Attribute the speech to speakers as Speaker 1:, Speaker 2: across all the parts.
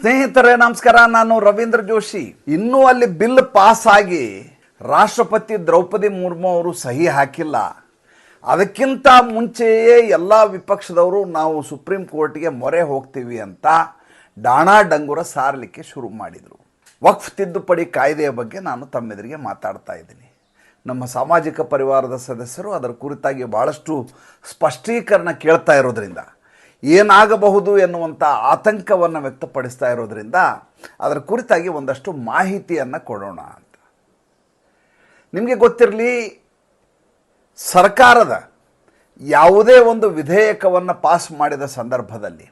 Speaker 1: ಸ್ನೇಹಿತರೆ, ನಮಸ್ಕಾರ. ನಾನು ರವೀಂದ್ರ ಜೋಶಿ. ಇನ್ನೂ ಅಲ್ಲಿ ಬಿಲ್ ಪಾಸ್ ಆಗಿ ರಾಷ್ಟ್ರಪತಿ ದ್ರೌಪದಿ ಮುರ್ಮು ಅವರು ಸಹಿ ಹಾಕಿಲ್ಲ. ಅದಕ್ಕಿಂತ ಮುಂಚೆಯೇ ಎಲ್ಲ ವಿಪಕ್ಷದವರು ನಾವು ಸುಪ್ರೀಂ ಕೋರ್ಟ್ಗೆ ಮೊರೆ ಹೋಗ್ತೀವಿ ಅಂತ ಡಾಣಾ ಡಂಗುರ ಸಾರಲಿಕ್ಕೆ ಶುರು ಮಾಡಿದರು. ವಕ್ಫ್ ತಿದ್ದುಪಡಿ ಕಾಯ್ದೆಯ ಬಗ್ಗೆ ನಾನು ತಮ್ಮೆದುರಿಗೆ ಮಾತಾಡ್ತಾ ಇದ್ದೀನಿ. ನಮ್ಮ ಸಾಮಾಜಿಕ ಪರಿವಾರದ ಸದಸ್ಯರು ಅದರ ಕುರಿತಾಗಿ ಭಾಳಷ್ಟು ಸ್ಪಷ್ಟೀಕರಣ ಕೇಳ್ತಾ ಇರೋದ್ರಿಂದ ಏನಾಗಬಹುದು ಎನ್ನುವಂಥ ಆತಂಕವನ್ನು ವ್ಯಕ್ತಪಡಿಸ್ತಾ ಇರೋದ್ರಿಂದ ಅದರ ಕುರಿತಾಗಿ ಒಂದಷ್ಟು ಮಾಹಿತಿಯನ್ನು ಕೊಡೋಣ ಅಂತ. ನಿಮಗೆ ಗೊತ್ತಿರಲಿ, ಸರ್ಕಾರದ ಯಾವುದೇ ಒಂದು ವಿಧೇಯಕವನ್ನು ಪಾಸ್ ಮಾಡಿದ ಸಂದರ್ಭದಲ್ಲಿ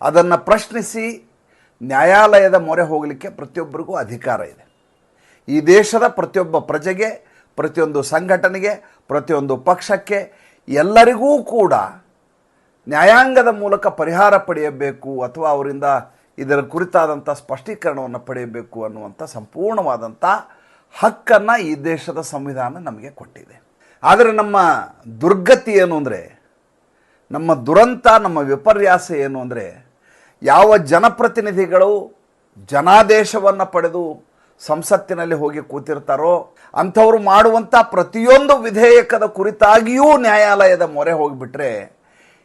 Speaker 1: ಅದನ್ನು ಪ್ರಶ್ನಿಸಿ ನ್ಯಾಯಾಲಯದ ಮೊರೆ ಹೋಗಲಿಕ್ಕೆ ಪ್ರತಿಯೊಬ್ಬರಿಗೂ ಅಧಿಕಾರ ಇದೆ. ಈ ದೇಶದ ಪ್ರತಿಯೊಬ್ಬ ಪ್ರಜೆಗೆ, ಪ್ರತಿಯೊಂದು ಸಂಘಟನೆಗೆ, ಪ್ರತಿಯೊಂದು ಪಕ್ಷಕ್ಕೆ ಎಲ್ಲರಿಗೂ ಕೂಡ ನ್ಯಾಯಾಂಗದ ಮೂಲಕ ಪರಿಹಾರ ಪಡೆಯಬೇಕು ಅಥವಾ ಅವರಿಂದ ಇದರ ಕುರಿತಾದಂಥ ಸ್ಪಷ್ಟೀಕರಣವನ್ನು ಪಡೆಯಬೇಕು ಅನ್ನುವಂಥ ಸಂಪೂರ್ಣವಾದಂಥ ಹಕ್ಕನ್ನು ಈ ದೇಶದ ಸಂವಿಧಾನ ನಮಗೆ ಕೊಟ್ಟಿದೆ. ಆದರೆ ನಮ್ಮ ದುರ್ಗತಿ ಏನು ಅಂದರೆ, ನಮ್ಮ ದುರಂತ, ನಮ್ಮ ವಿಪರ್ಯಾಸ ಏನು ಅಂದರೆ, ಯಾವ ಜನಪ್ರತಿನಿಧಿಗಳು ಜನಾದೇಶವನ್ನು ಪಡೆದು ಸಂಸತ್ತಿನಲ್ಲಿ ಹೋಗಿ ಕೂತಿರ್ತಾರೋ, ಅಂಥವ್ರು ಮಾಡುವಂಥ ಪ್ರತಿಯೊಂದು ವಿಧೇಯಕದ ಕುರಿತಾಗಿಯೂ ನ್ಯಾಯಾಲಯದ ಮೊರೆ ಹೋಗಿಬಿಟ್ರೆ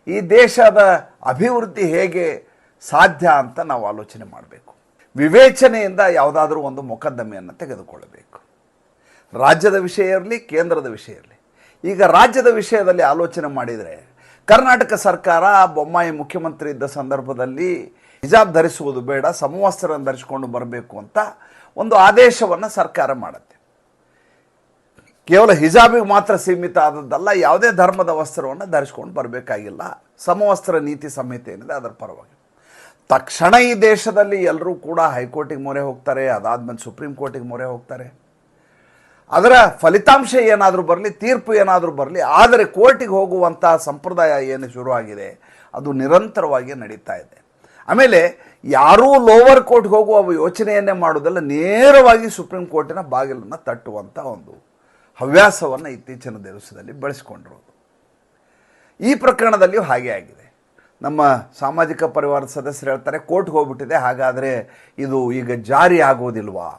Speaker 1: ಈ ದೇಶದ ಅಭಿವೃದ್ಧಿ ಹೇಗೆ ಸಾಧ್ಯ ಅಂತ ನಾವು ಆಲೋಚನೆ ಮಾಡಬೇಕು. ವಿವೇಚನೆಯಿಂದ ಯಾವುದಾದ್ರೂ ಒಂದು ಮೊಕದ್ದಮೆಯನ್ನು ತೆಗೆದುಕೊಳ್ಳಬೇಕು. ರಾಜ್ಯದ ವಿಷಯ ಇರಲಿ, ಕೇಂದ್ರದ ವಿಷಯ ಇರಲಿ. ಈಗ ರಾಜ್ಯದ ವಿಷಯದಲ್ಲಿ ಆಲೋಚನೆ ಮಾಡಿದರೆ ಕರ್ನಾಟಕ ಸರ್ಕಾರ ಬೊಮ್ಮಾಯಿ ಮುಖ್ಯಮಂತ್ರಿ ಇದ್ದ ಸಂದರ್ಭದಲ್ಲಿ ಹಿಜಾಬ್ ಧರಿಸುವುದು ಬೇಡ, ಸಮವಸ್ತ್ರವನ್ನು ಧರಿಸಿಕೊಂಡು ಬರಬೇಕು ಅಂತ ಒಂದು ಆದೇಶವನ್ನು ಸರ್ಕಾರ ಮಾಡುತ್ತೆ. ಕೇವಲ ಹಿಜಾಬಿಗೆ ಮಾತ್ರ ಸೀಮಿತ ಆದದ್ದಲ್ಲ ಯಾವುದೇ ಧರ್ಮದ ವಸ್ತ್ರವನ್ನು ಧರಿಸ್ಕೊಂಡು ಬರಬೇಕಾಗಿಲ್ಲ. ಸಮವಸ್ತ್ರ ನೀತಿ ಸಂಹಿತೆ ಏನಿದೆ ಅದರ ಪರವಾಗಿ. ತಕ್ಷಣ ಈ ದೇಶದಲ್ಲಿ ಎಲ್ಲರೂ ಕೂಡ ಹೈಕೋರ್ಟಿಗೆ ಮೊರೆ ಹೋಗ್ತಾರೆ, ಅದಾದಮೇಲೆ ಸುಪ್ರೀಂ ಕೋರ್ಟಿಗೆ ಮೊರೆ ಹೋಗ್ತಾರೆ. ಅದರ ಫಲಿತಾಂಶ ಏನಾದರೂ ಬರಲಿ, ತೀರ್ಪು ಏನಾದರೂ ಬರಲಿ, ಆದರೆ ಕೋರ್ಟಿಗೆ ಹೋಗುವಂಥ ಸಂಪ್ರದಾಯ ಏನು ಶುರುವಾಗಿದೆ, ಅದು ನಿರಂತರವಾಗಿ ನಡೀತಾ ಇದೆ. ಆಮೇಲೆ ಯಾರೂ ಲೋವರ್ ಕೋರ್ಟ್ಗೆ ಹೋಗುವ ಯೋಚನೆಯನ್ನೇ ಮಾಡೋದಲ್ಲ ನೇರವಾಗಿ ಸುಪ್ರೀಂ ಕೋರ್ಟಿನ ಬಾಗಿಲನ್ನು ತಟ್ಟುವಂಥ ಒಂದು ಹವ್ಯಾಸವನ್ನು ಇತ್ತೀಚಿನ ದಿವಸದಲ್ಲಿ ಬಳಸಿಕೊಂಡಿರೋದು ಈ ಪ್ರಕರಣದಲ್ಲಿಯೂ ಹಾಗೆ ಆಗಿದೆ. ನಮ್ಮ ಸಾಮಾಜಿಕ ಪರಿವಾರದ ಸದಸ್ಯರು ಹೇಳ್ತಾರೆ, ಕೋರ್ಟ್ಗೆ ಹೋಗ್ಬಿಟ್ಟಿದೆ, ಹಾಗಾದರೆ ಇದು ಈಗ ಜಾರಿ ಆಗೋದಿಲ್ವಾ?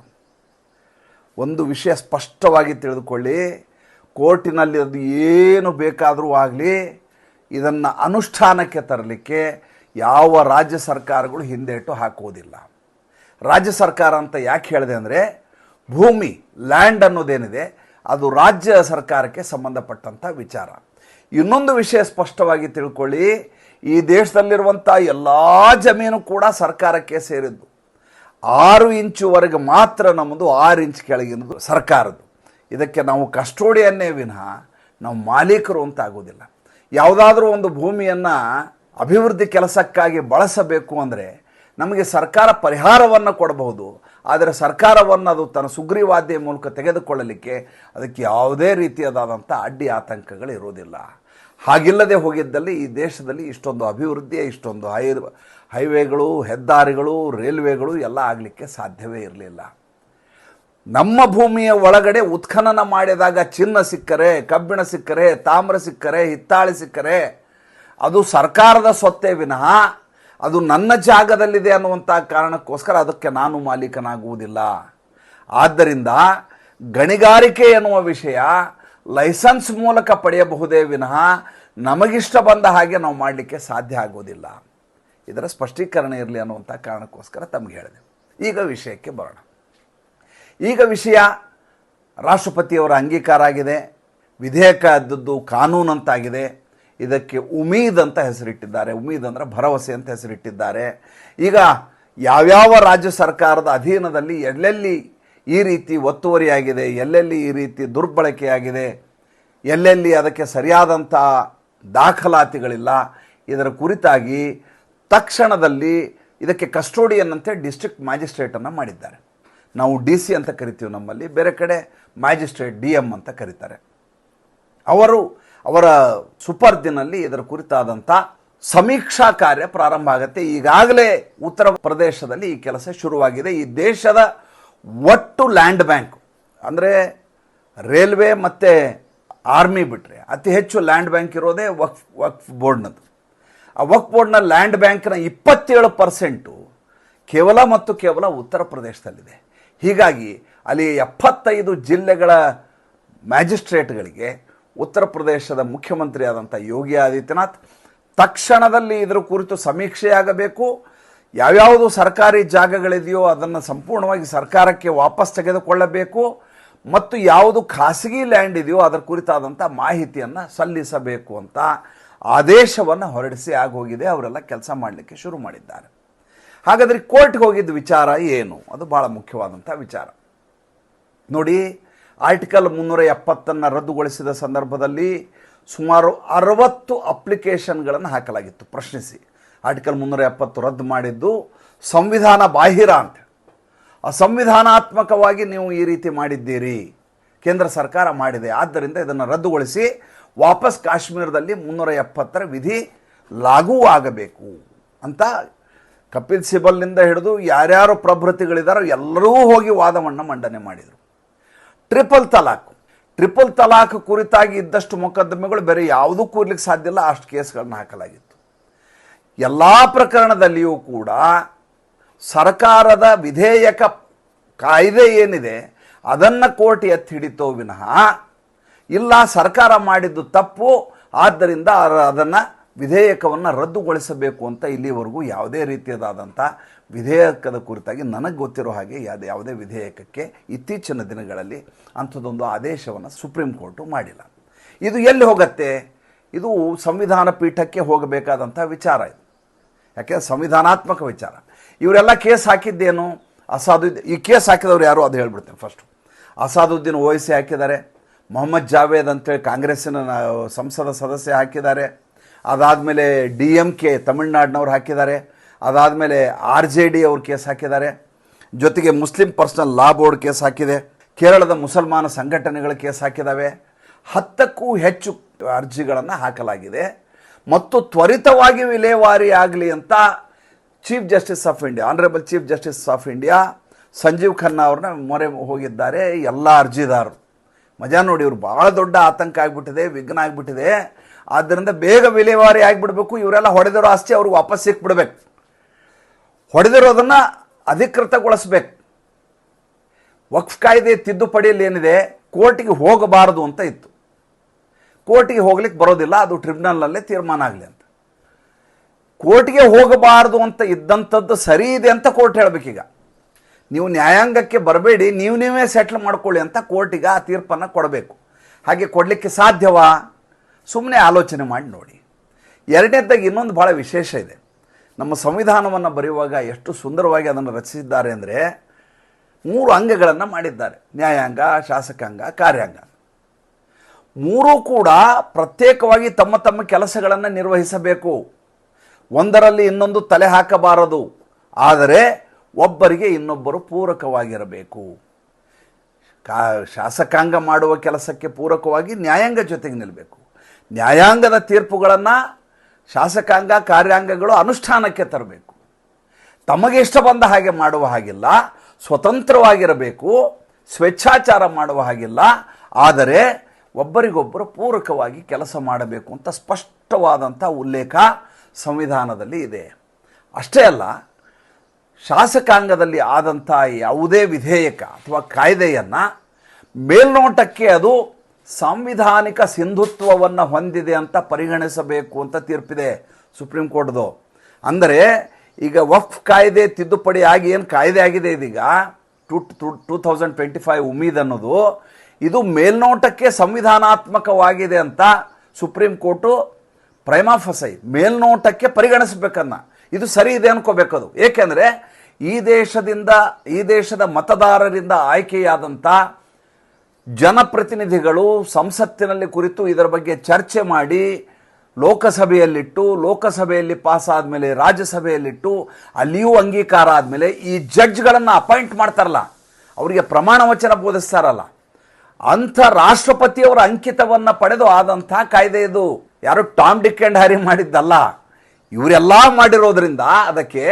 Speaker 1: ಒಂದು ವಿಷಯ ಸ್ಪಷ್ಟವಾಗಿ ತಿಳಿದುಕೊಳ್ಳಿ, ಕೋರ್ಟಿನಲ್ಲಿ ಅದು ಏನು ಬೇಕಾದರೂ ಆಗಲಿ, ಇದನ್ನು ಅನುಷ್ಠಾನಕ್ಕೆ ತರಲಿಕ್ಕೆ ಯಾವ ರಾಜ್ಯ ಸರ್ಕಾರಗಳು ಹಿಂದೇಟು ಹಾಕುವುದಿಲ್ಲ ರಾಜ್ಯ ಸರ್ಕಾರ ಅಂತ ಯಾಕೆ ಹೇಳಿದೆ ಅಂದರೆ, ಭೂಮಿ, ಲ್ಯಾಂಡ್ ಅನ್ನೋದೇನಿದೆ ಅದು ರಾಜ್ಯ ಸರ್ಕಾರಕ್ಕೆ ಸಂಬಂಧಪಟ್ಟಂಥ ವಿಚಾರ. ಇನ್ನೊಂದು ವಿಷಯ ಸ್ಪಷ್ಟವಾಗಿ ತಿಳ್ಕೊಳ್ಳಿ, ಈ ದೇಶದಲ್ಲಿರುವಂಥ ಎಲ್ಲ ಜಮೀನು ಕೂಡ ಸರ್ಕಾರಕ್ಕೆ ಸೇರಿದ್ದು. ಆರು ಇಂಚುವರೆಗೆ ಮಾತ್ರ ನಮ್ಮದು ಆರು ಇಂಚ್ ಕೆಳಗಿನದು ಸರ್ಕಾರದ್ದು. ಇದಕ್ಕೆ ನಾವು ಕಸ್ಟೋಡಿಯನ್ನೇ ವಿನಃ ನಾವು ಮಾಲೀಕರು ಅಂತ ಆಗೋದಿಲ್ಲ ಯಾವುದಾದ್ರೂ ಒಂದು ಭೂಮಿಯನ್ನು ಅಭಿವೃದ್ಧಿ ಕೆಲಸಕ್ಕಾಗಿ ಬಳಸಬೇಕು ಅಂದರೆ ನಮಗೆ ಸರ್ಕಾರ ಪರಿಹಾರವನ್ನು ಕೊಡಬಹುದು, ಆದರೆ ಸರ್ಕಾರವನ್ನು ಅದು ತನ್ನ ಸುಗ್ರೀವಾದ್ಯ ಮೂಲಕ ತೆಗೆದುಕೊಳ್ಳಲಿಕ್ಕೆ ಅದಕ್ಕೆ ಯಾವುದೇ ರೀತಿಯಾದಂಥ ಅಡ್ಡಿ ಆತಂಕಗಳು ಇರೋದಿಲ್ಲ ಹಾಗಿಲ್ಲದೆ ಹೋಗಿದ್ದಲ್ಲಿ ಈ ದೇಶದಲ್ಲಿ ಇಷ್ಟೊಂದು ಅಭಿವೃದ್ಧಿ, ಇಷ್ಟೊಂದು ಹೈ, ಹೈವೇಗಳು, ಹೆದ್ದಾರಿಗಳು, ರೈಲ್ವೆಗಳು ಎಲ್ಲ ಆಗಲಿಕ್ಕೆ ಸಾಧ್ಯವೇ ಇರಲಿಲ್ಲ. ನಮ್ಮ ಭೂಮಿಯ ಒಳಗಡೆ ಉತ್ಖನನ ಮಾಡಿದಾಗ ಚಿನ್ನ ಸಿಕ್ಕರೆ, ಕಬ್ಬಿಣ ಸಿಕ್ಕರೆ, ತಾಮ್ರ ಸಿಕ್ಕರೆ, ಹಿತ್ತಾಳೆ ಸಿಕ್ಕರೆ, ಅದು ಸರ್ಕಾರದ ಸೊತ್ತೇ ವಿನಃ ಅದು ನನ್ನ ಜಾಗದಲ್ಲಿದೆ ಅನ್ನುವಂಥ ಕಾರಣಕ್ಕೋಸ್ಕರ ಅದಕ್ಕೆ ನಾನು ಮಾಲೀಕನಾಗುವುದಿಲ್ಲ. ಆದ್ದರಿಂದ ಗಣಿಗಾರಿಕೆ ಎನ್ನುವ ವಿಷಯ ಲೈಸೆನ್ಸ್ ಮೂಲಕ ಪಡೆಯಬಹುದೇ ವಿನಃ ನಮಗಿಷ್ಟ ಬಂದ ಹಾಗೆ ನಾವು ಮಾಡಲಿಕ್ಕೆ ಸಾಧ್ಯ ಆಗೋದಿಲ್ಲ. ಇದರ ಸ್ಪಷ್ಟೀಕರಣ ಇರಲಿ ಅನ್ನುವಂಥ ಕಾರಣಕ್ಕೋಸ್ಕರ ತಮಗೆ ಹೇಳಿದೆ. ಈಗ ವಿಷಯಕ್ಕೆ ಬರೋಣ. ಈಗ ವಿಷಯ ರಾಷ್ಟ್ರಪತಿಯವರ ಅಂಗೀಕಾರ ಆಗಿದೆ. ವಿಧೇಯಕ ಆದದ್ದು ಕಾನೂನಂತಾಗಿದೆ. ಇದಕ್ಕೆ ಉಮೀದ್ ಅಂತ ಹೆಸರಿಟ್ಟಿದ್ದಾರೆ. ಉಮೀದ್ ಅಂದರೆ ಭರವಸೆ ಅಂತ ಹೆಸರಿಟ್ಟಿದ್ದಾರೆ. ಈಗ ಯಾವ್ಯಾವ ರಾಜ್ಯ ಸರ್ಕಾರದ ಅಧೀನದಲ್ಲಿ ಎಲ್ಲೆಲ್ಲಿ ಈ ರೀತಿ ಒತ್ತುವರಿಯಾಗಿದೆ, ಎಲ್ಲೆಲ್ಲಿ ಈ ರೀತಿ ದುರ್ಬಳಕೆಯಾಗಿದೆ, ಎಲ್ಲೆಲ್ಲಿ ಅದಕ್ಕೆ ಸರಿಯಾದಂಥ ದಾಖಲಾತಿಗಳಿಲ್ಲ, ಇದರ ಕುರಿತಾಗಿ ತಕ್ಷಣದಲ್ಲಿ ಇದಕ್ಕೆ ಕಸ್ಟೋಡಿಯನ್ ಅಂತ ಡಿಸ್ಟ್ರಿಕ್ಟ್ ಮ್ಯಾಜಿಸ್ಟ್ರೇಟನ್ನು ಮಾಡಿದ್ದಾರೆ. ನಾವು ಡಿ ಸಿ ಅಂತ ಕರಿತೀವಿ ನಮ್ಮಲ್ಲಿ, ಬೇರೆ ಕಡೆ ಮ್ಯಾಜಿಸ್ಟ್ರೇಟ್ ಡಿ ಎಂ ಅಂತ ಕರೀತಾರೆ. ಅವರು ಅವರ ಸುಪರ್ದಿನಲ್ಲಿ ಇದರ ಕುರಿತಾದಂಥ ಸಮೀಕ್ಷಾ ಕಾರ್ಯ ಪ್ರಾರಂಭ ಆಗುತ್ತೆ. ಈಗಾಗಲೇ ಉತ್ತರ ಪ್ರದೇಶದಲ್ಲಿ ಈ ಕೆಲಸ ಶುರುವಾಗಿದೆ. ಈ ದೇಶದ ಒಟ್ಟು ಲ್ಯಾಂಡ್ ಬ್ಯಾಂಕ್, ಅಂದರೆ ರೈಲ್ವೆ ಮತ್ತು ಆರ್ಮಿ ಬಿಟ್ಟರೆ ಅತಿ ಹೆಚ್ಚು ಲ್ಯಾಂಡ್ ಬ್ಯಾಂಕ್ ಇರೋದೇ ವಕ್ಫ್ ವಕ್ಫ್ ಬೋರ್ಡ್ನದು ಆ ವಕ್ಫ್ ಬೋರ್ಡ್ನ ಲ್ಯಾಂಡ್ ಬ್ಯಾಂಕ್ನ ಇಪ್ಪತ್ತೇಳು ಪರ್ಸೆಂಟು ಕೇವಲ ಮತ್ತು ಕೇವಲ ಉತ್ತರ ಪ್ರದೇಶದಲ್ಲಿದೆ. ಹೀಗಾಗಿ ಅಲ್ಲಿ ಎಪ್ಪತ್ತೈದು ಜಿಲ್ಲೆಗಳ ಮ್ಯಾಜಿಸ್ಟ್ರೇಟ್ಗಳಿಗೆ ಉತ್ತರ ಪ್ರದೇಶದ ಮುಖ್ಯಮಂತ್ರಿ ಆದಂಥ ಯೋಗಿ ಆದಿತ್ಯನಾಥ್ ತಕ್ಷಣದಲ್ಲಿ ಇದರ ಕುರಿತು ಸಮೀಕ್ಷೆಯಾಗಬೇಕು. ಯಾವ್ಯಾವುದು ಸರ್ಕಾರಿ ಜಾಗಗಳಿದೆಯೋ ಅದನ್ನು ಸಂಪೂರ್ಣವಾಗಿ ಸರ್ಕಾರಕ್ಕೆ ವಾಪಸ್ ತೆಗೆದುಕೊಳ್ಳಬೇಕು. ಮತ್ತು ಯಾವುದು ಖಾಸಗಿ ಲ್ಯಾಂಡ್ ಇದೆಯೋ ಅದರ ಕುರಿತಾದಂಥ ಮಾಹಿತಿಯನ್ನು ಸಲ್ಲಿಸಬೇಕು ಅಂತ ಆದೇಶವನ್ನು ಹೊರಡಿಸಿ ಆಗೋಗಿದೆ. ಅವರೆಲ್ಲ ಕೆಲಸ ಮಾಡಲಿಕ್ಕೆ ಶುರು ಮಾಡಿದ್ದಾರೆ. ಹಾಗಾದರೆ ಕೋರ್ಟ್ಗೆ ಹೋಗಿದ್ದ ವಿಚಾರ ಏನು? ಅದು ಭಾಳ ಮುಖ್ಯವಾದಂಥ ವಿಚಾರ. ನೋಡಿ ಆರ್ಟಿಕಲ್ ಮುನ್ನೂರ ಎಪ್ಪತ್ತನ್ನು ರದ್ದುಗೊಳಿಸಿದ ಸಂದರ್ಭದಲ್ಲಿ ಸುಮಾರು ಅರವತ್ತು ಅಪ್ಲಿಕೇಶನ್ಗಳನ್ನು ಹಾಕಲಾಗಿತ್ತು. ಪ್ರಶ್ನಿಸಿ. ಆರ್ಟಿಕಲ್ ಮುನ್ನೂರ ಎಪ್ಪತ್ತು ರದ್ದು ಮಾಡಿದ್ದು ಸಂವಿಧಾನ ಬಾಹಿರ ಅಂತ. ಸಂವಿಧಾನಾತ್ಮಕವಾಗಿ ನೀವು ಈ ರೀತಿ ಮಾಡಿದ್ದೀರಿ. ಕೇಂದ್ರ ಸರ್ಕಾರ ಮಾಡಿದೆ. ಆದ್ದರಿಂದ ಇದನ್ನು ರದ್ದುಗೊಳಿಸಿ ವಾಪಸ್ ಕಾಶ್ಮೀರದಲ್ಲಿ ಮುನ್ನೂರ ಎಪ್ಪತ್ತರ ವಿಧಿ ಲಾಗೂ ಆಗಬೇಕು ಅಂತ ಕಪಿಲ್ ಸಿಬಲ್ನಿಂದ ಹಿಡಿದು ಯಾರ್ಯಾರು ಪ್ರಭೃತಿಗಳಿದ್ದಾರೋ ಎಲ್ಲರೂ ಹೋಗಿ ವಾದವನ್ನು ಮಂಡನೆ ಮಾಡಿದರು. ಟ್ರಿಪಲ್ ತಲಾಖ್ ಟ್ರಿಪಲ್ ತಲಾಖ್ ಕುರಿತಾಗಿ ಇದ್ದಷ್ಟು ಮೊಕದ್ದಮೆಗಳು ಬೇರೆ ಯಾವುದೂ ಕೂರ್ಲಿಕ್ಕೆ ಸಾಧ್ಯ ಇಲ್ಲ. ಅಷ್ಟು ಕೇಸ್ಗಳನ್ನು ಹಾಕಲಾಗಿತ್ತು. ಎಲ್ಲ ಪ್ರಕರಣದಲ್ಲಿಯೂ ಕೂಡ ಸರ್ಕಾರದ ವಿಧೇಯಕ ಕಾಯ್ದೆ ಏನಿದೆ, ಅದನ್ನು ಕೋರ್ಟ್ ಎತ್ತಿ ಹಿಡಿತೋ ವಿನಃ ಇಲ್ಲ, ಸರ್ಕಾರ ಮಾಡಿದ್ದು ತಪ್ಪು, ಆದ್ದರಿಂದ ಅದನ್ನು ವಿಧೇಯಕವನ್ನು ರದ್ದುಗೊಳಿಸಬೇಕು ಅಂತ ಇಲ್ಲಿವರೆಗೂ ಯಾವುದೇ ರೀತಿಯದಾದಂಥ ವಿಧೇಯಕದ ಕುರಿತಾಗಿ ನನಗೆ ಗೊತ್ತಿರೋ ಹಾಗೆ ಯಾವುದೇ ಯಾವುದೇ ವಿಧೇಯಕಕ್ಕೆ ಇತ್ತೀಚಿನ ದಿನಗಳಲ್ಲಿ ಅಂಥದ್ದೊಂದು ಆದೇಶವನ್ನು ಸುಪ್ರೀಂ ಕೋರ್ಟು ಮಾಡಿಲ್ಲ. ಇದು ಎಲ್ಲಿ ಹೋಗುತ್ತೆ? ಇದು ಸಂವಿಧಾನ ಪೀಠಕ್ಕೆ ಹೋಗಬೇಕಾದಂಥ ವಿಚಾರ ಇದು. ಯಾಕೆ ಸಂವಿಧಾನಾತ್ಮಕ ವಿಚಾರ. ಇವರೆಲ್ಲ ಕೇಸ್ ಹಾಕಿದ್ದೇನು? ಅಸಾದು ಈ ಕೇಸ್ ಹಾಕಿದವರು ಯಾರು ಅದು ಹೇಳ್ಬಿಡ್ತೇನೆ ಫಸ್ಟು ಅಸಾದುದ್ದೀನ್ ಓವೈಸಿ ಹಾಕಿದ್ದಾರೆ. ಮೊಹಮ್ಮದ್ ಜಾವೇದ್ ಅಂತೇಳಿ ಕಾಂಗ್ರೆಸ್ಸಿನ ಸಂಸದ ಸದಸ್ಯ ಹಾಕಿದ್ದಾರೆ. ಅದಾದಮೇಲೆ ಡಿ ಎಂ ಕೆ ತಮಿಳ್ನಾಡಿನವ್ರು ಹಾಕಿದ್ದಾರೆ. ಅದಾದಮೇಲೆ ಆರ್ ಜೆ ಡಿ ಅವರು ಕೇಸ್ ಹಾಕಿದ್ದಾರೆ. ಜೊತೆಗೆ Muslim personal law board case ಹಾಕಿದೆ. ಕೇರಳದ ಮುಸಲ್ಮಾನ ಸಂಘಟನೆಗಳ ಕೇಸ್ ಹಾಕಿದ್ದಾವೆ ಹತ್ತಕ್ಕೂ ಹೆಚ್ಚು ಅರ್ಜಿಗಳನ್ನು ಹಾಕಲಾಗಿದೆ. ಮತ್ತು ತ್ವರಿತವಾಗಿ ವಿಲೇವಾರಿ ಆಗಲಿ ಅಂತ chief justice of India honourable chief justice of India Sanjiv Khanna ಅವ್ರನ್ನ ಮೊರೆ ಹೋಗಿದ್ದಾರೆ ಎಲ್ಲ ಅರ್ಜಿದಾರರು. ಮಜಾ ನೋಡಿ, ಇವರು ಭಾಳ ದೊಡ್ಡ ಆತಂಕ ಆಗಿಬಿಟ್ಟಿದೆ, ವಿಘ್ನ ಆಗಿಬಿಟ್ಟಿದೆ. ಆದ್ದರಿಂದ ಬೇಗ ವಿಲೇವಾರಿ ಆಗಿಬಿಡ್ಬೇಕು, ಇವರೆಲ್ಲ ಹೊಡೆದಿರೋ ಆಸ್ತಿ ಅವ್ರಿಗೆ ವಾಪಸ್ ಸಿಕ್ಬಿಡ್ಬೇಕು. ಹೊಡೆದಿರೋದನ್ನು ಅಧಿಕೃತಗೊಳಿಸ್ಬೇಕು. ವಕ್ಫ್ ಕಾಯ್ದೆ ತಿದ್ದುಪಡಿಯಲ್ಲಿ ಏನಿದೆ, ಕೋರ್ಟಿಗೆ ಹೋಗಬಾರದು ಅಂತ ಇತ್ತು. ಕೋರ್ಟಿಗೆ ಹೋಗ್ಲಿಕ್ಕೆ ಬರೋದಿಲ್ಲ, ಅದು ಟ್ರಿಬ್ಯುನಲ್ನಲ್ಲೇ ತೀರ್ಮಾನ ಆಗಲಿ ಅಂತ. ಕೋರ್ಟ್ಗೆ ಹೋಗಬಾರದು ಅಂತ ಇದ್ದಂಥದ್ದು ಸರಿ ಇದೆ ಅಂತ ಕೋರ್ಟ್ ಹೇಳಬೇಕೀಗ. ನೀವು ನ್ಯಾಯಾಂಗಕ್ಕೆ ಬರಬೇಡಿ, ನೀವು ನೀವೇ ಸೆಟ್ಲ್ ಮಾಡ್ಕೊಳ್ಳಿ ಅಂತ ಕೋರ್ಟಿಗೆ ಆ ತೀರ್ಪನ್ನು ಕೊಡಬೇಕು. ಹಾಗೆ ಕೊಡಲಿಕ್ಕೆ ಸಾಧ್ಯವಾ? ಸುಮ್ಮನೆ ಆಲೋಚನೆ ಮಾಡಿ ನೋಡಿ. ಎರಡನೇದಾಗಿ ಇನ್ನೊಂದು ಭಾಳ ವಿಶೇಷ ಇದೆ. ನಮ್ಮ ಸಂವಿಧಾನವನ್ನು ಬರೆಯುವಾಗ ಎಷ್ಟು ಸುಂದರವಾಗಿ ಅದನ್ನು ರಚಿಸಿದ್ದಾರೆ ಅಂದರೆ ಮೂರು ಅಂಗಗಳನ್ನು ಮಾಡಿದ್ದಾರೆ. ನ್ಯಾಯಾಂಗ, ಶಾಸಕಾಂಗ, ಕಾರ್ಯಾಂಗ. ಮೂರೂ ಕೂಡ ಪ್ರತ್ಯೇಕವಾಗಿ ತಮ್ಮ ತಮ್ಮ ಕೆಲಸಗಳನ್ನು ನಿರ್ವಹಿಸಬೇಕು. ಒಂದರಲ್ಲಿ ಇನ್ನೊಂದು ತಲೆ ಹಾಕಬಾರದು. ಆದರೆ ಒಬ್ಬರಿಗೆ ಇನ್ನೊಬ್ಬರು ಪೂರಕವಾಗಿರಬೇಕು. ಕಾ, ಶಾಸಕಾಂಗ ಮಾಡುವ ಕೆಲಸಕ್ಕೆ ಪೂರಕವಾಗಿ ನ್ಯಾಯಾಂಗ ಜೊತೆಗೆ ನಿಲ್ಲಬೇಕು ನ್ಯಾಯಾಂಗದ ತೀರ್ಪುಗಳನ್ನು ಶಾಸಕಾಂಗ ಕಾರ್ಯಾಂಗಗಳು ಅನುಷ್ಠಾನಕ್ಕೆ ತರಬೇಕು. ತಮಗೆ ಇಷ್ಟ ಬಂದ ಹಾಗೆ ಮಾಡುವ ಹಾಗಿಲ್ಲ, ಸ್ವತಂತ್ರವಾಗಿರಬೇಕು, ಸ್ವೇಚ್ಛಾಚಾರ ಮಾಡುವ ಹಾಗಿಲ್ಲ, ಆದರೆ ಒಬ್ಬರಿಗೊಬ್ಬರು ಪೂರಕವಾಗಿ ಕೆಲಸ ಮಾಡಬೇಕು ಅಂತ ಸ್ಪಷ್ಟವಾದಂಥ ಉಲ್ಲೇಖ ಸಂವಿಧಾನದಲ್ಲಿ ಇದೆ. ಅಷ್ಟೇ ಅಲ್ಲ, ಶಾಸಕಾಂಗದಲ್ಲಿ ಆದಂಥ ಯಾವುದೇ ವಿಧೇಯಕ ಅಥವಾ ಕಾಯ್ದೆಯನ್ನು ಮೇಲ್ನೋಟಕ್ಕೆ ಅದು ಸಾಂವಿಧಾನಿಕ ಸಿಂಧುತ್ವವನ್ನು ಹೊಂದಿದೆ ಅಂತ ಪರಿಗಣಿಸಬೇಕು ಅಂತ ತೀರ್ಪಿದೆ ಸುಪ್ರೀಂ ಕೋರ್ಟ್ದು. ಅಂದರೆ ಈಗ ವಫ್ ಕಾಯ್ದೆ ತಿದ್ದುಪಡಿ ಆಗಿ ಏನು ಕಾಯ್ದೆ ಆಗಿದೆ ಇದೀಗ? Two two, two thousand twenty five Umeed ಅನ್ನೋದು. ಇದು ಮೇಲ್ನೋಟಕ್ಕೆ ಸಂವಿಧಾನಾತ್ಮಕವಾಗಿದೆ ಅಂತ ಸುಪ್ರೀಂ ಕೋರ್ಟು ಪ್ರೈಮಾಫಸೈ ಮೇಲ್ನೋಟಕ್ಕೆ ಪರಿಗಣಿಸಬೇಕನ್ನ. ಇದು ಸರಿ ಇದೆ ಅನ್ಕೋಬೇಕದು ಏಕೆಂದರೆ ಈ ದೇಶದಿಂದ, ಈ ದೇಶದ ಮತದಾರರಿಂದ ಆಯ್ಕೆಯಾದಂಥ ಜನಪ್ರತಿನಿಧಿಗಳು ಸಂಸತ್ತಿನಲ್ಲಿ ಕುರಿತು ಇದರ ಬಗ್ಗೆ ಚರ್ಚೆ ಮಾಡಿ ಲೋಕಸಭೆಯಲ್ಲಿಟ್ಟು, ಲೋಕಸಭೆಯಲ್ಲಿ ಪಾಸ್ ಆದಮೇಲೆ ರಾಜ್ಯಸಭೆಯಲ್ಲಿಟ್ಟು, ಅಲ್ಲಿಯೂ ಅಂಗೀಕಾರ ಆದಮೇಲೆ ಈ ಜಡ್ಜ್ಗಳನ್ನು ಅಪಾಯಿಂಟ್ ಮಾಡ್ತಾರಲ್ಲ, ಅವರಿಗೆ ಪ್ರಮಾಣ ವಚನ ಬೋಧಿಸ್ತಾರಲ್ಲ ಅಂಥ ರಾಷ್ಟ್ರಪತಿಯವರ ಅಂಕಿತವನ್ನು ಪಡೆದು ಆದಂಥ ಕಾಯ್ದೆ ಇದು. ಯಾರು ಟಾಮ್, ಡಿಕ್ ಆ್ಯಂಡ್ ಹ್ಯಾರಿ ಮಾಡಿದ್ದಲ್ಲ, ಇವರೆಲ್ಲ ಮಾಡಿರೋದ್ರಿಂದ ಅದಕ್ಕೆ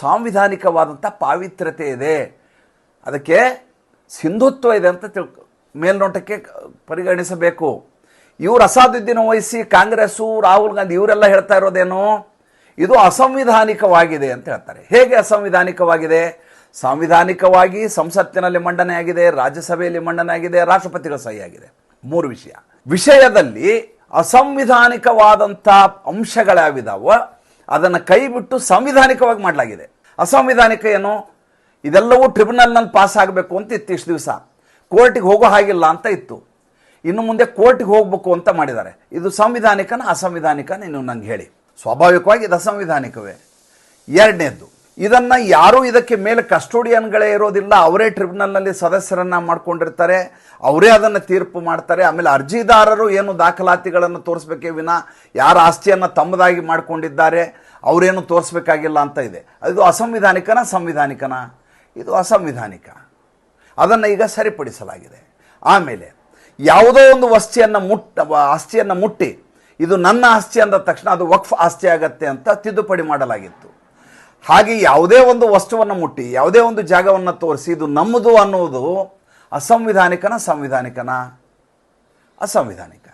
Speaker 1: ಸಾಂವಿಧಾನಿಕವಾದಂಥ ಪಾವಿತ್ರ್ಯತೆ ಇದೆ. ಅದಕ್ಕೆ ಸಿಂಧುತ್ವ ಇದೆ ಅಂತ ತಿಳ್ಕೊ ಮೇಲ್ನೋಟಕ್ಕೆ ಪರಿಗಣಿಸಬೇಕು. ಇವರು ಅಸಾದುದ್ದೀನ್ ವಹಿಸಿ ಕಾಂಗ್ರೆಸ್ಸು, ರಾಹುಲ್ ಗಾಂಧಿ ಇವರೆಲ್ಲ ಹೇಳ್ತಾ ಇರೋದೇನು? ಇದು ಅಸಂವಿಧಾನಿಕವಾಗಿದೆ ಅಂತ ಹೇಳ್ತಾರೆ. ಹೇಗೆ ಅಸಂವಿಧಾನಿಕವಾಗಿದೆ? ಸಾಂವಿಧಾನಿಕವಾಗಿ ಸಂಸತ್ತಿನಲ್ಲಿ ಮಂಡನೆ ಆಗಿದೆ, ರಾಜ್ಯಸಭೆಯಲ್ಲಿ ಮಂಡನೆ ಆಗಿದೆ, ರಾಷ್ಟ್ರಪತಿಗಳ ಸಹಿ ಆಗಿದೆ. ಮೂರು ವಿಷಯ. ವಿಷಯದಲ್ಲಿ ಅಸಂವಿಧಾನಿಕವಾದಂಥ ಅಂಶಗಳ್ಯಾವಿದಾವೋ ಅದನ್ನು ಕೈಬಿಟ್ಟು ಸಂವಿಧಾನಿಕವಾಗಿ ಮಾಡಲಾಗಿದೆ. ಅಸಂವಿಧಾನಿಕ ಏನು? ಇದೆಲ್ಲವೂ ಟ್ರಿಬ್ಯುನಲ್ನಲ್ಲಿ ಪಾಸ್ ಆಗಬೇಕು ಅಂತ ಇತ್ತು ಇಷ್ಟು ದಿವಸ. ಕೋರ್ಟಿಗೆ ಹೋಗೋ ಹಾಗಿಲ್ಲ ಅಂತ ಇತ್ತು. ಇನ್ನು ಮುಂದೆ ಕೋರ್ಟಿಗೆ ಹೋಗಬೇಕು ಅಂತ ಮಾಡಿದ್ದಾರೆ. ಇದು ಸಂವಿಧಾನಿಕನ ಅಸಂವಿಧಾನಿಕನ ನೀವು ನಂಗೆ ಹೇಳಿ. ಸ್ವಾಭಾವಿಕವಾಗಿ ಇದು ಅಸಂವಿಧಾನಿಕವೇ. ಎರಡನೇದ್ದು, ಇದನ್ನು ಯಾರೂ ಇದಕ್ಕೆ ಮೇಲೆ ಕಸ್ಟೋಡಿಯನ್ಗಳೇ ಇರೋದಿಲ್ಲ. ಅವರೇ ಟ್ರಿಬ್ಯುನಲ್ನಲ್ಲಿ ಸದಸ್ಯರನ್ನು ಮಾಡ್ಕೊಂಡಿರ್ತಾರೆ. ಅವರೇ ಅದನ್ನು ತೀರ್ಪು ಮಾಡ್ತಾರೆ. ಆಮೇಲೆ ಅರ್ಜಿದಾರರು ಏನು ದಾಖಲಾತಿಗಳನ್ನು ತೋರಿಸ್ಬೇಕೇ ವಿನ ಯಾರ ಆಸ್ತಿಯನ್ನು ತಮ್ಮದಾಗಿ ಮಾಡಿಕೊಂಡಿದ್ದಾರೆ. ಅವರೇನು ತೋರಿಸ್ಬೇಕಾಗಿಲ್ಲ ಅಂತ ಇದೆ. ಅದು ಅಸಂವಿಧಾನಿಕನ ಸಂವಿಧಾನಿಕನ? ಇದು ಅಸಂವಿಧಾನಿಕ. ಅದನ್ನು ಈಗ ಸರಿಪಡಿಸಲಾಗಿದೆ. ಆಮೇಲೆ ಯಾವುದೋ ಒಂದು ವಸ್ತಿಯನ್ನು ಮುಟ್ಟ, ಆಸ್ತಿಯನ್ನು ಮುಟ್ಟಿ, ಇದು ನನ್ನ ಆಸ್ತಿ ಅಂದ ತಕ್ಷಣ ಅದು ವಕ್ಫ್ ಆಸ್ತಿ ಆಗತ್ತೆ ಅಂತ ತಿದ್ದುಪಡಿ ಮಾಡಲಾಗಿತ್ತು. ಹಾಗೆ ಯಾವುದೇ ಒಂದು ವಸ್ತುವನ್ನು ಮುಟ್ಟಿ, ಯಾವುದೇ ಒಂದು ಜಾಗವನ್ನು ತೋರಿಸಿ, ಇದು ನಮ್ಮದು ಅನ್ನುವುದು ಅಸಂವಿಧಾನಿಕನ ಸಂವಿಧಾನಿಕನ? ಅಸಂವಿಧಾನಿಕ.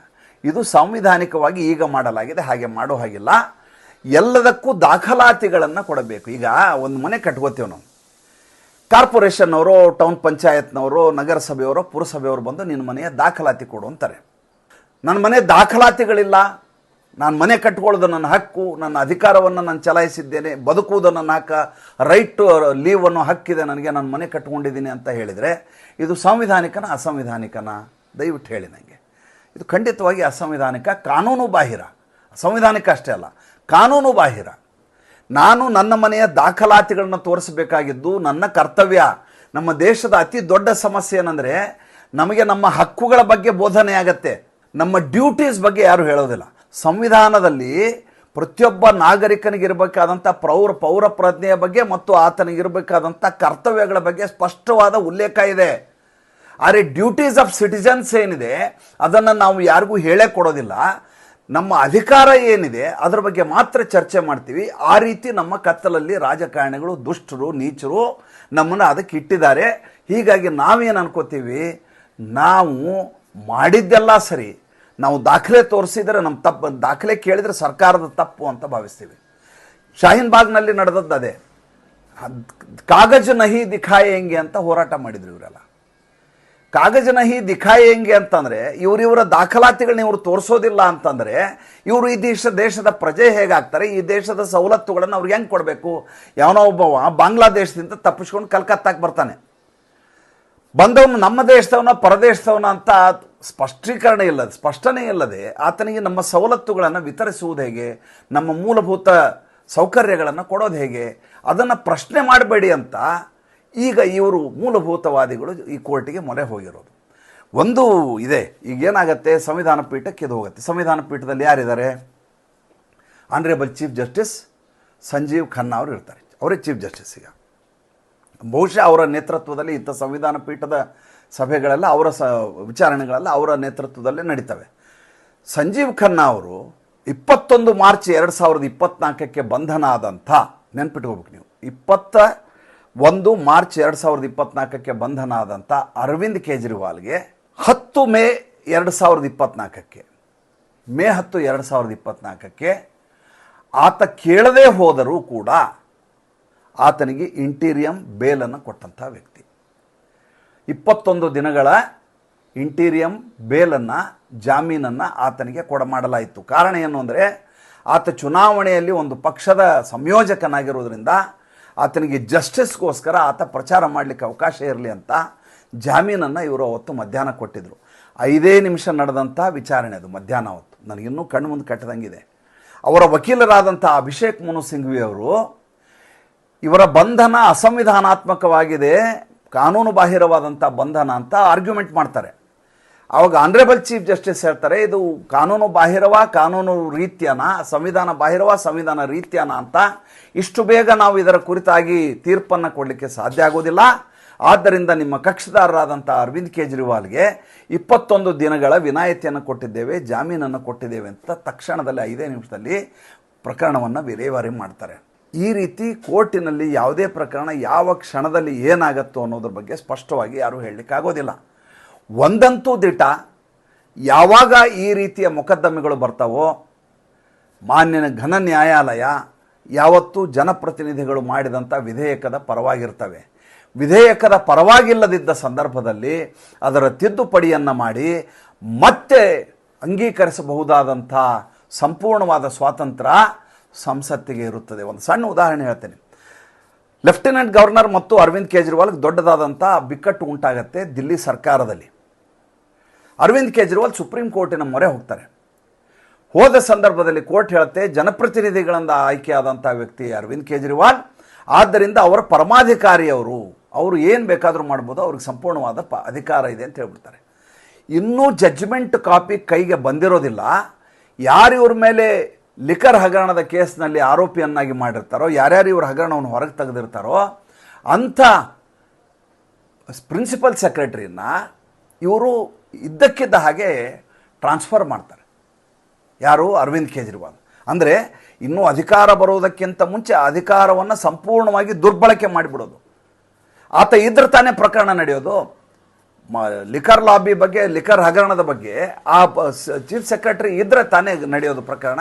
Speaker 1: ಇದು ಸಾಂವಿಧಾನಿಕವಾಗಿ ಈಗ ಮಾಡಲಾಗಿದೆ, ಹಾಗೆ ಮಾಡೋ ಹಾಗಿಲ್ಲ. ಎಲ್ಲದಕ್ಕೂ ದಾಖಲಾತಿಗಳನ್ನು ಕೊಡಬೇಕು. ಈಗ ಒಂದು ಮನೆ ಕಟ್ಕೋತೀವಿ ನಾವು. ಕಾರ್ಪೊರೇಷನ್ನವರು, ಟೌನ್ ಪಂಚಾಯತ್ನವರು, ನಗರಸಭೆಯವರು, ಪುರಸಭೆಯವರು ಬಂದು ನಿನ್ನ ಮನೆಯ ದಾಖಲಾತಿ ಕೊಡು ಅಂತಾರೆ. ನನ್ನ ಮನೆ ದಾಖಲಾತಿಗಳಿಲ್ಲ. ನಾನು ಮನೆ ಕಟ್ಕೊಳ್ಳೋದು ನನ್ನ ಹಕ್ಕು. ನನ್ನ ಅಧಿಕಾರವನ್ನು ನಾನು ಚಲಾಯಿಸಿದ್ದೇನೆ. ಬದುಕುವುದು ನನ್ನ ಹಕ್ಕ. ರೈಟ್ ಟು ಅನ್ನೋ ಹಕ್ಕಿದೆ ನನಗೆ. ನಾನು ಮನೆ ಕಟ್ಕೊಂಡಿದ್ದೀನಿ ಅಂತ ಹೇಳಿದರೆ, ಇದು ಸಾಂವಿಧಾನಿಕನ ಅಸಂವಿಧಾನಿಕನ? ದಯವಿಟ್ಟು ಹೇಳಿ ನನಗೆ ಇದು ಖಂಡಿತವಾಗಿ ಅಸಂವಿಧಾನಿಕ, ಕಾನೂನು ಬಾಹಿರ. ಸಂವಿಧಾನಿಕ ಅಷ್ಟೇ ಅಲ್ಲ, ಕಾನೂನು ಬಾಹಿರ. ನಾನು ನನ್ನ ಮನೆಯ ದಾಖಲಾತಿಗಳನ್ನು ತೋರಿಸಬೇಕಾಗಿದ್ದು ನನ್ನ ಕರ್ತವ್ಯ, ನಮ್ಮ ದೇಶದ ಅತಿ ದೊಡ್ಡ ಸಮಸ್ಯೆ ಏನಂದರೆ ನಮಗೆ ನಮ್ಮ ಹಕ್ಕುಗಳ ಬಗ್ಗೆ ಬೋಧನೆ ಆಗತ್ತೆ. ನಮ್ಮ ಡ್ಯೂಟೀಸ್ ಬಗ್ಗೆ ಯಾರು ಹೇಳೋದಿಲ್ಲ. ಸಂವಿಧಾನದಲ್ಲಿ ಪ್ರತಿಯೊಬ್ಬ ನಾಗರಿಕನಿಗಿರಬೇಕಾದಂಥ ಪ್ರೌರ, ಪೌರ ಪ್ರಜ್ಞೆಯ ಬಗ್ಗೆ ಮತ್ತು ಆತನಿಗಿರಬೇಕಾದಂಥ ಕರ್ತವ್ಯಗಳ ಬಗ್ಗೆ ಸ್ಪಷ್ಟವಾದ ಉಲ್ಲೇಖ ಇದೆ. ಆದರೆ ಡ್ಯೂಟೀಸ್ ಆಫ್ ಸಿಟಿಜನ್ಸ್ ಏನಿದೆ, ಅದನ್ನು ನಾವು ಯಾರಿಗೂ ಹೇಳೇ ಕೊಡೋದಿಲ್ಲ. ನಮ್ಮ ಅಧಿಕಾರ ಏನಿದೆ, ಅದರ ಬಗ್ಗೆ ಮಾತ್ರ ಚರ್ಚೆ ಮಾಡ್ತೀವಿ. ಆ ರೀತಿ ನಮ್ಮ ಕತ್ತಲಲ್ಲಿ ರಾಜಕಾರಣಿಗಳು ದುಷ್ಟರು, ನೀಚರು ನಮ್ಮನ್ನು ಅದಕ್ಕೆ ಇಟ್ಟಿದ್ದಾರೆ. ಹೀಗಾಗಿ ನಾವೇನು ಅನ್ಕೋತೀವಿ, ನಾವು ಮಾಡಿದ್ದೆಲ್ಲ ಸರಿ. ನಾವು ದಾಖಲೆ ತೋರಿಸಿದರೆ ನಮ್ಮ ತಪ್ಪು, ದಾಖಲೆ ಕೇಳಿದರೆ ಸರ್ಕಾರದ ತಪ್ಪು ಅಂತ ಭಾವಿಸ್ತೀವಿ. ಶಾಹೀನ್ ಬಾಗ್ನಲ್ಲಿ ನಡೆದದ್ದು ಅದೇ. ಕಾಗಜ್ ನಹಿ ದಿಖಾಯೆಂಗೆ ಅಂತ ಹೋರಾಟ ಮಾಡಿದ್ರು ಇವರೆಲ್ಲ. ಕಾಗಜ ದಿಖಾಯಿ ಹೆಂಗೆ ಅಂತಂದರೆ, ಇವರಿವರ ದಾಖಲಾತಿಗಳನ್ನ ಇವರು ತೋರಿಸೋದಿಲ್ಲ ಅಂತಂದರೆ, ಇವರು ಈ ದೇಶ, ದೇಶದ ಪ್ರಜೆ ಹೇಗಾಗ್ತಾರೆ, ಈ ದೇಶದ ಸವಲತ್ತುಗಳನ್ನು ಅವ್ರಿಗೆ ಹೆಂಗೆ ಕೊಡಬೇಕು? ಯಾವನೋ ಒಬ್ಬವ ಬಾಂಗ್ಲಾದೇಶದಿಂದ ತಪ್ಪಿಸ್ಕೊಂಡು ಕಲ್ಕತ್ತಾಕ್ಕೆ ಬರ್ತಾನೆ. ಬಂದವನು ನಮ್ಮ ದೇಶದವನ ಪರದೇಶದವನ ಅಂತ ಸ್ಪಷ್ಟೀಕರಣ ಇಲ್ಲದೆ, ಸ್ಪಷ್ಟನೆ ಇಲ್ಲದೆ ಆತನಿಗೆ ನಮ್ಮ ಸವಲತ್ತುಗಳನ್ನು ವಿತರಿಸುವುದು ಹೇಗೆ? ನಮ್ಮ ಮೂಲಭೂತ ಸೌಕರ್ಯಗಳನ್ನು ಕೊಡೋದು ಹೇಗೆ? ಅದನ್ನು ಪ್ರಶ್ನೆ ಮಾಡಬೇಡಿ ಅಂತ ಈಗ ಇವರು ಮೂಲಭೂತವಾದಿಗಳು ಈ ಕೋರ್ಟಿಗೆ ಮೊರೆ ಹೋಗಿರೋದು. ಒಂದು ಇದೆ, ಈಗ ಏನಾಗುತ್ತೆ? ಸಂವಿಧಾನ ಪೀಠಕ್ಕೆ ಇದು ಹೋಗುತ್ತೆ. ಸಂವಿಧಾನ ಪೀಠದಲ್ಲಿ ಯಾರಿದ್ದಾರೆ? Honourable chief justice Sanjiv Khanna ಅವರು ಇರ್ತಾರೆ. ಅವರೇ ಚೀಫ್ ಜಸ್ಟಿಸ್ ಈಗ. ಬಹುಶಃ ಅವರ ನೇತೃತ್ವದಲ್ಲಿ ಇಂಥ ಸಂವಿಧಾನ ಪೀಠದ ಸಭೆಗಳೆಲ್ಲ ಅವರ ಸ, ವಿಚಾರಣೆಗಳೆಲ್ಲ ಅವರ ನೇತೃತ್ವದಲ್ಲೇ ನಡೀತವೆ. ಸಂಜೀವ್ ಖನ್ನಾ ಅವರು ಇಪ್ಪತ್ತೊಂದು ಮಾರ್ಚ್ ಎರಡು ಸಾವಿರದ ಇಪ್ಪತ್ನಾಲ್ಕಕ್ಕೆ ಬಂಧನ ಆದಂಥ ನೆನ್ಪಿಟ್ಕೋಬೇಕು ನೀವು. ಇಪ್ಪತ್ತ ಒಂದು ಮಾರ್ಚ್ ಎರಡು ಸಾವಿರದ ಇಪ್ಪತ್ನಾಲ್ಕಕ್ಕೆ ಬಂಧನ ಆದಂಥ ಅರವಿಂದ್ ಕೇಜ್ರಿವಾಲ್ಗೆ ಹತ್ತು ಮೇ ಎರಡು ಸಾವಿರದ ಇಪ್ಪತ್ನಾಲ್ಕಕ್ಕೆ, ಮೇ ಹತ್ತು ಎರಡು ಸಾವಿರದ ಇಪ್ಪತ್ನಾಲ್ಕಕ್ಕೆ ಆತ ಕೇಳದೇ ಹೋದರೂ ಕೂಡ ಆತನಿಗೆ ಇಂಟೀರಿಯಂ ಬೇಲನ್ನು ಕೊಟ್ಟಂಥ ವ್ಯಕ್ತಿ. ಇಪ್ಪತ್ತೊಂದು ದಿನಗಳ ಇಂಟೀರಿಯಂ ಬೇಲನ್ನು, ಜಾಮೀನನ್ನು ಆತನಿಗೆ ಕೊಡಮಾಡಲಾಯಿತು ಕಾರಣ ಏನು ಅಂದರೆ ಆತ ಚುನಾವಣೆಯಲ್ಲಿ ಒಂದು ಪಕ್ಷದ ಸಂಯೋಜಕನಾಗಿರೋದ್ರಿಂದ ಆತನಿಗೆ ಜಸ್ಟಿಸ್ಗೋಸ್ಕರ ಆತ ಪ್ರಚಾರ ಮಾಡಲಿಕ್ಕೆ ಅವಕಾಶ ಇರಲಿ ಅಂತ ಜಾಮೀನನ್ನು ಇವರು ಅವತ್ತು ಮಧ್ಯಾಹ್ನ ಕೊಟ್ಟಿದ್ದರು ಐದೇ ನಿಮಿಷ ನಡೆದಂಥ ವಿಚಾರಣೆ ಅದು, ಮಧ್ಯಾಹ್ನ ಅವತ್ತು ನನಗಿನ್ನೂ ಕಣ್ಣು ಮುಂದೆ ಕಟ್ಟದಂಗಿದೆ. ಅವರ ವಕೀಲರಾದಂಥ ಅಭಿಷೇಕ್ ಮನು ಸಿಂಘ್ವಿ ಅವರು, ಇವರ ಬಂಧನ ಅಸಂವಿಧಾನಾತ್ಮಕವಾಗಿದೆ, ಕಾನೂನು ಬಾಹಿರವಾದಂಥ ಬಂಧನ ಅಂತ ಆರ್ಗ್ಯುಮೆಂಟ್ ಮಾಡ್ತಾರೆ. ಆವಾಗ ಆನರೇಬಲ್ ಚೀಫ್ ಜಸ್ಟಿಸ್ ಹೇಳ್ತಾರೆ, ಇದು ಕಾನೂನು ಬಾಹಿರವ, ಕಾನೂನು ರೀತ್ಯನ, ಸಂವಿಧಾನ ಬಾಹಿರವ, ಸಂವಿಧಾನ ರೀತ್ಯನ ಅಂತ ಇಷ್ಟು ಬೇಗ ನಾವು ಇದರ ಕುರಿತಾಗಿ ತೀರ್ಪನ್ನು ಕೊಡಲಿಕ್ಕೆ ಸಾಧ್ಯ ಆಗೋದಿಲ್ಲ. ಆದ್ದರಿಂದ ನಿಮ್ಮ ಕಕ್ಷದಾರರಾದಂಥ ಅರವಿಂದ್ ಕೇಜ್ರಿವಾಲ್ಗೆ ಇಪ್ಪತ್ತೊಂದು ದಿನಗಳ ವಿನಾಯಿತಿಯನ್ನು ಕೊಟ್ಟಿದ್ದೇವೆ, ಜಾಮೀನನ್ನು ಕೊಟ್ಟಿದ್ದೇವೆ ಅಂತ ತಕ್ಷಣದಲ್ಲಿ ಐದೇ ನಿಮಿಷದಲ್ಲಿ ಪ್ರಕರಣವನ್ನು ವಿಲೇವಾರಿ ಮಾಡ್ತಾರೆ. ಈ ರೀತಿ ಕೋರ್ಟಿನಲ್ಲಿ ಯಾವುದೇ ಪ್ರಕರಣ ಯಾವ ಕ್ಷಣದಲ್ಲಿ ಏನಾಗತ್ತೋ ಅನ್ನೋದ್ರ ಬಗ್ಗೆ ಸ್ಪಷ್ಟವಾಗಿ ಯಾರೂ ಹೇಳಲಿಕ್ಕಾಗೋದಿಲ್ಲ. ಒಂದಂತೂ ದಿಟ ಯಾವಾಗ ಈ ರೀತಿಯ ಮೊಕದ್ದಮೆಗಳು ಬರ್ತಾವೋ, ಮಾನ್ಯನ ಘನ ನ್ಯಾಯಾಲಯ ಯಾವತ್ತೂ ಜನಪ್ರತಿನಿಧಿಗಳು ಮಾಡಿದಂಥ ವಿಧೇಯಕದ ಪರವಾಗಿರ್ತವೆ. ವಿಧೇಯಕದ ಪರವಾಗಿಲ್ಲದಿದ್ದ ಸಂದರ್ಭದಲ್ಲಿ ಅದರ ತಿದ್ದುಪಡಿಯನ್ನು ಮಾಡಿ ಮತ್ತೆ ಅಂಗೀಕರಿಸಬಹುದಾದಂಥ ಸಂಪೂರ್ಣವಾದ ಸ್ವಾತಂತ್ರ್ಯ ಸಂಸತ್ತಿಗೆ ಇರುತ್ತದೆ. ಒಂದು ಸಣ್ಣ ಉದಾಹರಣೆ ಹೇಳ್ತೇನೆ. ಲೆಫ್ಟಿನೆಂಟ್ ಗವರ್ನರ್ ಮತ್ತು ಅರವಿಂದ್ ಕೇಜ್ರಿವಾಲ್ಗೆ ದೊಡ್ಡದಾದಂಥ ಬಿಕ್ಕಟ್ಟು ಉಂಟಾಗತ್ತೆ ದಿಲ್ಲಿ ಸರ್ಕಾರದಲ್ಲಿ. ಅರವಿಂದ್ ಕೇಜ್ರಿವಾಲ್ ಸುಪ್ರೀಂ ಕೋರ್ಟಿನ ಮೊರೆ ಹೋಗ್ತಾರೆ. ಹೋದ ಸಂದರ್ಭದಲ್ಲಿ ಕೋರ್ಟ್ ಹೇಳುತ್ತೆ, ಜನಪ್ರತಿನಿಧಿಗಳಿಂದ ಆಯ್ಕೆಯಾದಂಥ ವ್ಯಕ್ತಿ ಅರವಿಂದ್ ಕೇಜ್ರಿವಾಲ್. ಆದ್ದರಿಂದ ಅವರ ಪರಮಾಧಿಕಾರಿಯವರು, ಅವರು ಏನು ಬೇಕಾದರೂ ಮಾಡ್ಬೋದು, ಅವ್ರಿಗೆ ಸಂಪೂರ್ಣವಾದ ಪ, ಅಧಿಕಾರ ಇದೆ ಅಂತ ಹೇಳ್ಬಿಡ್ತಾರೆ. ಇನ್ನೂ ಜಡ್ಜ್ಮೆಂಟ್ ಕಾಪಿ ಕೈಗೆ ಬಂದಿರೋದಿಲ್ಲ. ಯಾರು ಇವ್ರ ಮೇಲೆ ಲಿಕರ್ ಹಗರಣದ ಕೇಸ್ನಲ್ಲಿ ಆರೋಪಿಯನ್ನಾಗಿ ಮಾಡಿರ್ತಾರೋ, ಯಾರ್ಯಾರು ಇವರು ಹಗರಣವನ್ನು ಹೊರಗೆ ತೆಗೆದಿರ್ತಾರೋ, ಅಂಥ ಪ್ರಿನ್ಸಿಪಲ್ ಸೆಕ್ರೆಟರಿನ ಇವರು ಇದ್ದಕ್ಕಿದ್ದ ಹಾಗೆ ಟ್ರಾನ್ಸ್ಫರ್ ಮಾಡ್ತಾರೆ. ಯಾರು? ಅರವಿಂದ್ ಕೇಜ್ರಿವಾಲ್. ಅಂದರೆ ಇನ್ನೂ ಅಧಿಕಾರ ಬರೋದಕ್ಕಿಂತ ಮುಂಚೆ ಅಧಿಕಾರವನ್ನು ಸಂಪೂರ್ಣವಾಗಿ ದುರ್ಬಳಕೆ ಮಾಡಿಬಿಡೋದು. ಆತ ಇದ್ರ ತಾನೇ ಪ್ರಕರಣ ನಡೆಯೋದು. ಲಿಕರ್ ಲಾಬಿ ಬಗ್ಗೆ ಲಿಕರ್ ಹಗರಣದ ಬಗ್ಗೆ, ಆ ಚೀಫ್ ಸೆಕ್ರೆಟರಿ ಇದ್ರೆ ತಾನೇ ನಡೆಯೋದು ಪ್ರಕರಣ.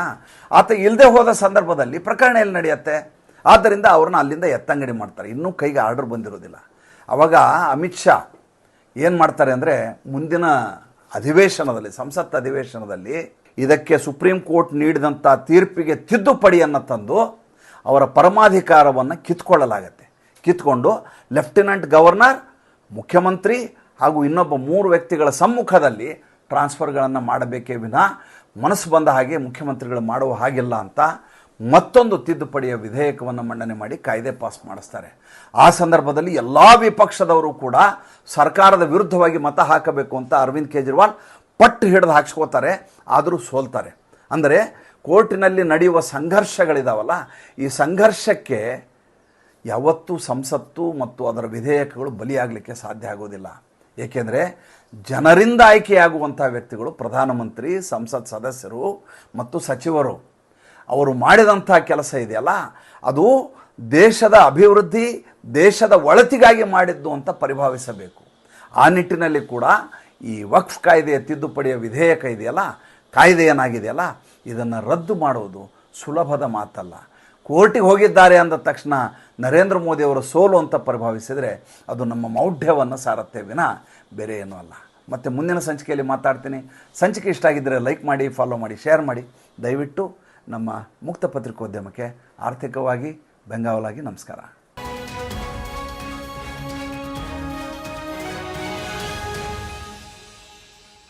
Speaker 1: ಆತ ಇಲ್ಲದೆ ಹೋದ ಸಂದರ್ಭದಲ್ಲಿ ಪ್ರಕರಣ ಎಲ್ಲಿ ನಡೆಯುತ್ತೆ? ಆದ್ದರಿಂದ ಅವ್ರನ್ನ ಅಲ್ಲಿಂದ ಎತ್ತಂಗಡಿ ಮಾಡ್ತಾರೆ. ಇನ್ನೂ ಕೈಗೆ ಆರ್ಡರ್ ಬಂದಿರೋದಿಲ್ಲ. ಅವಾಗ ಅಮಿತ್ ಶಾ ಏನು ಮಾಡ್ತಾರೆ ಅಂದರೆ, ಮುಂದಿನ ಅಧಿವೇಶನದಲ್ಲಿ, ಸಂಸತ್ ಅಧಿವೇಶನದಲ್ಲಿ ಇದಕ್ಕೆ ಸುಪ್ರೀಂ ಕೋರ್ಟ್ ನೀಡಿದಂಥ ತೀರ್ಪಿಗೆ ತಿದ್ದುಪಡಿಯನ್ನು ತಂದು ಅವರ ಪರಮಾಧಿಕಾರವನ್ನು ಕಿತ್ಕೊಳ್ಳಲಾಗತ್ತೆ. ಕಿತ್ಕೊಂಡು ಲೆಫ್ಟಿನೆಂಟ್ ಗವರ್ನರ್, ಮುಖ್ಯಮಂತ್ರಿ ಹಾಗೂ ಇನ್ನೊಬ್ಬ ಮೂರು ವ್ಯಕ್ತಿಗಳ ಸಮ್ಮುಖದಲ್ಲಿ ಟ್ರಾನ್ಸ್ಫರ್ಗಳನ್ನು ಮಾಡಬೇಕೇ ವಿನಃ ಮನಸ್ಸು ಬಂದ ಹಾಗೆ ಮುಖ್ಯಮಂತ್ರಿಗಳು ಮಾಡುವ ಹಾಗಿಲ್ಲ ಅಂತ ಮತ್ತೊಂದು ತಿದ್ದುಪಡಿಯ ವಿಧೇಯಕವನ್ನು ಮಂಡನೆ ಮಾಡಿ ಕಾಯ್ದೆ ಪಾಸ್ ಮಾಡಿಸ್ತಾರೆ. ಆ ಸಂದರ್ಭದಲ್ಲಿ ಎಲ್ಲ ವಿಪಕ್ಷದವರು ಕೂಡ ಸರ್ಕಾರದ ವಿರುದ್ಧವಾಗಿ ಮತ ಹಾಕಬೇಕು ಅಂತ ಅರವಿಂದ್ ಕೇಜ್ರಿವಾಲ್ ಪಟ್ಟು ಹಿಡಿದು ಹಾಕ್ಸ್ಕೋತಾರೆ, ಆದರೂ ಸೋಲ್ತಾರೆ. ಅಂದರೆ ಕೋರ್ಟಿನಲ್ಲಿ ನಡೆಯುವ ಸಂಘರ್ಷಗಳಿದಾವಲ್ಲ, ಈ ಸಂಘರ್ಷಕ್ಕೆ ಯಾವತ್ತೂ ಸಂಸತ್ತು ಮತ್ತು ಅದರ ವಿಧೇಯಕಗಳು ಬಲಿಯಾಗಲಿಕ್ಕೆ ಸಾಧ್ಯ ಆಗೋದಿಲ್ಲ. ಏಕೆಂದರೆ ಜನರಿಂದ ಆಯ್ಕೆಯಾಗುವಂಥ ವ್ಯಕ್ತಿಗಳು ಪ್ರಧಾನಮಂತ್ರಿ, ಸಂಸತ್ ಸದಸ್ಯರು ಮತ್ತು ಸಚಿವರು. ಅವರು ಮಾಡಿದಂಥ ಕೆಲಸ ಇದೆಯಲ್ಲ, ಅದು ದೇಶದ ಅಭಿವೃದ್ಧಿ, ದೇಶದ ಒಳತಿಗಾಗಿ ಮಾಡಿದ್ದು ಅಂತ ಪರಿಭಾವಿಸಬೇಕು. ಆ ನಿಟ್ಟಿನಲ್ಲಿ ಕೂಡ ಈ ವಕ್ಫ್ ಕಾಯ್ದೆಯ ತಿದ್ದುಪಡಿಯ ವಿಧೇಯಕ ಇದೆಯಲ್ಲ ಕಾಯ್ದೆ ಏನಾಗಿದೆಯಲ್ಲ ಇದನ್ನು ರದ್ದು ಮಾಡುವುದು ಸುಲಭದ ಮಾತಲ್ಲ. ಕೋರ್ಟಿಗೆ ಹೋಗಿದ್ದಾರೆ ಅಂದ ತಕ್ಷಣ ನರೇಂದ್ರ ಮೋದಿ ಅವರ ಸೋಲು ಅಂತ ಪರಿಭಾವಿಸಿದರೆ ಅದು ನಮ್ಮ ಮೌಢ್ಯವನ್ನು ಸಾರತ್ತೆ ವಿನ. ಬೇರೆ ಏನೂ ಅಲ್ಲ. ಮತ್ತು ಮುಂದಿನ ಸಂಚಿಕೆಯಲ್ಲಿ ಮಾತಾಡ್ತೀನಿ. ಸಂಚಿಕೆ ಇಷ್ಟ ಆಗಿದ್ದರೆ ಲೈಕ್ ಮಾಡಿ, ಫಾಲೋ ಮಾಡಿ, ಶೇರ್ ಮಾಡಿ. ದಯವಿಟ್ಟು ನಮ್ಮ ಮುಕ್ತ ಪತ್ರಿಕೋದ್ಯಮಕ್ಕೆ ಆರ್ಥಿಕವಾಗಿ ಬೆಂಗಾವಲಾಗಿ ನಮಸ್ಕಾರ.